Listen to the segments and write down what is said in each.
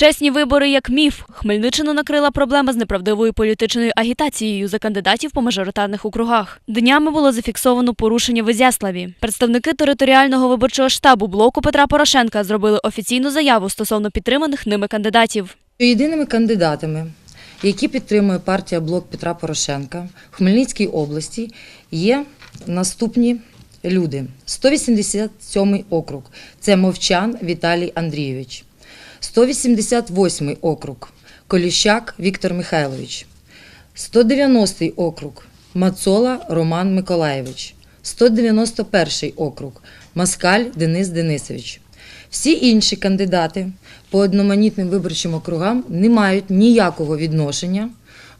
Чесні вибори як міф. Хмельниччину накрила проблема з неправдивою політичною агітацією за кандидатів по мажоритарних округах. Днями було зафіксовано порушення в Ізяславі. Представники територіального виборчого штабу блоку Петра Порошенка зробили офіційну заяву стосовно підтриманих ними кандидатів. Єдиними кандидатами, які підтримує партія Блок Петра Порошенка в Хмельницькій області, є наступні люди. 187 округ це Мовчан Віталій Андрійович, 188 округ Коліщак Віктор Михайлович, 190 округ Мацола Роман Миколаєвич, 191 округ Маскаль Денис Денисович. Всі інші кандидати по одноманітним виборчим округам не мають ніякого відношення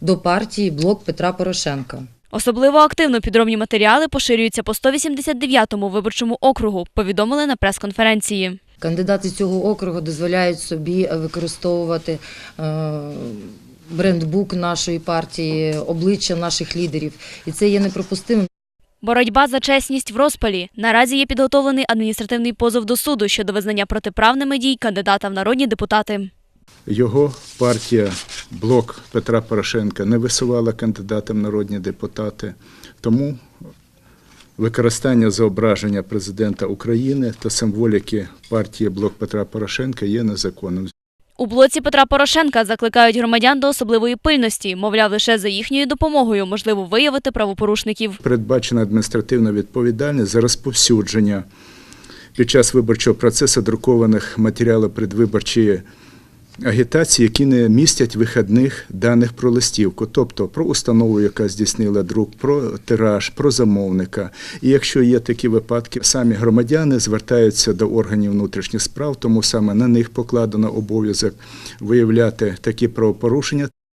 до партії Блок Петра Порошенка. Особливо активно підробні матеріали поширюються по 189-му виборчому округу, повідомили на прес-конференції. Кандидати цього округу дозволяють собі використовувати е, брендбук нашої партії, обличчя наших лідерів, і це є неприпустимим. Боротьба за чесність в розпалі. Наразі є підготовлений адміністративний позов до суду щодо визнання протиправними дій кандидата в народні депутати. Його партія Блок Петра Порошенка не висувала кандидатом народні депутати, тому використання зображення президента України та символіки партії Блок Петра Порошенка є незаконним. У блоці Петра Порошенка закликають громадян до особливої пильності, мовляв, лише за їхньою допомогою можливо виявити правопорушників. Передбачена адміністративна відповідальність за розповсюдження під час виборчого процесу друкованих матеріалів предвиборчої агітації, які не містять вихідних даних про листівку, тобто про установу, яка здійснила друк, про тираж, про замовника. І якщо є такі випадки, самі громадяни звертаються до органів внутрішніх справ, тому саме на них покладено обов'язок виявляти такі правопорушення.